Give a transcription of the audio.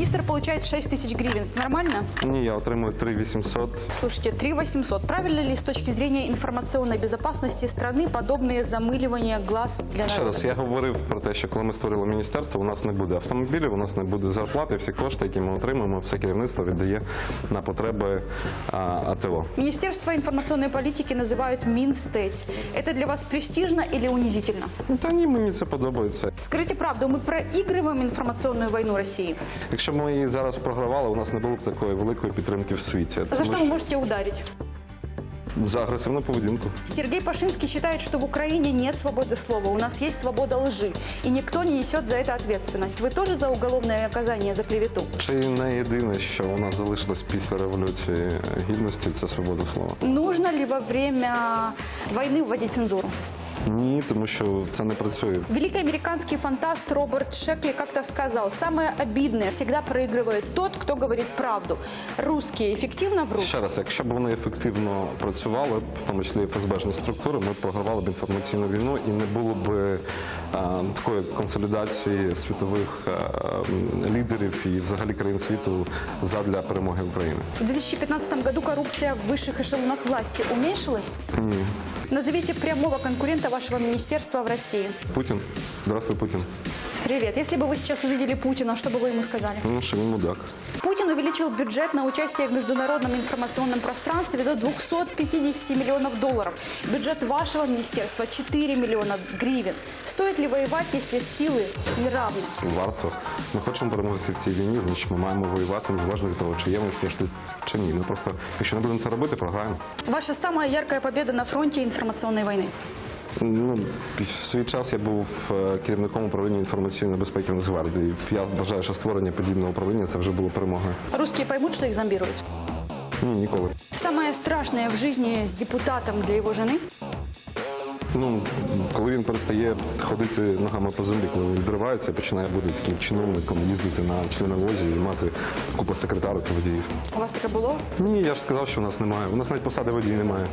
Министр получает 6 тысяч гривен. Это Нормально? Ні, я отримую 3800. Слушайте, 3 800. Правильно ли с точки зрения информационной безопасности страны подобные замыливания глаз для Ще народа? раз, я говорив про те, що коли ми створили міністерство, у нас не буде автомобілів, у нас не буде зарплати. Всі кошти, які ми отримуємо, все керівництво віддає на потреби а, АТО. Министерство информационной политики называют Минстець. Это для вас престижно или унизительно? Ну, Та ні, мені це подобається. Скажите правду, мы проигрываем информационную войну России? Якщо б ми її зараз програвали, у нас не було б такої великої підтримки в світі. За Тому что вы що- можете ударить? за агресивну поведінку. Сергей Пашинский считает, что в Украине нет свободы слова, у нас есть свобода лжи, и никто не несет за это ответственность. Вы тоже за уголовное наказание за клевету? Чи не єдине, що у нас залишилось після революції гідності, це свобода слова? Нужно ли во время войны вводить цензуру? Ні, тому що це не працює. Великий американский фантаст Роберт Шекли как-то сказал, самое обидное всегда проигрывает тот, кто говорит правду. Русские эффективно врут? Ще раз, якщо б вони ефективно працювали, в тому числі ФСБшні структури, ми б програвали б інформаційну війну і не було б а, такої консолідації світових а, м, лідерів і взагалі країн світу задля перемоги України. В 2015 году коррупция в высших эшелонах власти уменьшилась? Назовите прямого конкурента вашего министерства в России. Путін, здравствуй, Путін. Привет. Если бы вы сейчас увидели Путина, что бы вы ему сказали? Ну що він мудак. Путин увеличил бюджет на участие в международном информационном пространстве до 250 миллионов долларов. Бюджет вашего министерства 4 миллиона гривен. Стоит ли воевать, если силы неравны? Варто. Ми хочемо перемогти в цій війні, значить ми маємо воювати незалежно від того, чи є ми успішні чи ні. Ми просто, якщо не будемо це робити, програємо. Ваша самая яркая победа на фронте информационной войны. Ну, в свій час я був е, керівником управління інформаційної безпеки Нацгвардії. Я вважаю, що створення подібного управління це вже було перемогою. Русские поймут, что их зомбируют. Ні, ніколи. Самое страшное в жизни с депутатом для его жены? Ну, коли він перестає ходити ногами по землі, коли він відривається, починає бути таким чиновником, їздити на членовозі і мати купу секретарок і водіїв. У вас таке було? Ні, я ж сказав, що у нас немає. У нас навіть посади водій немає.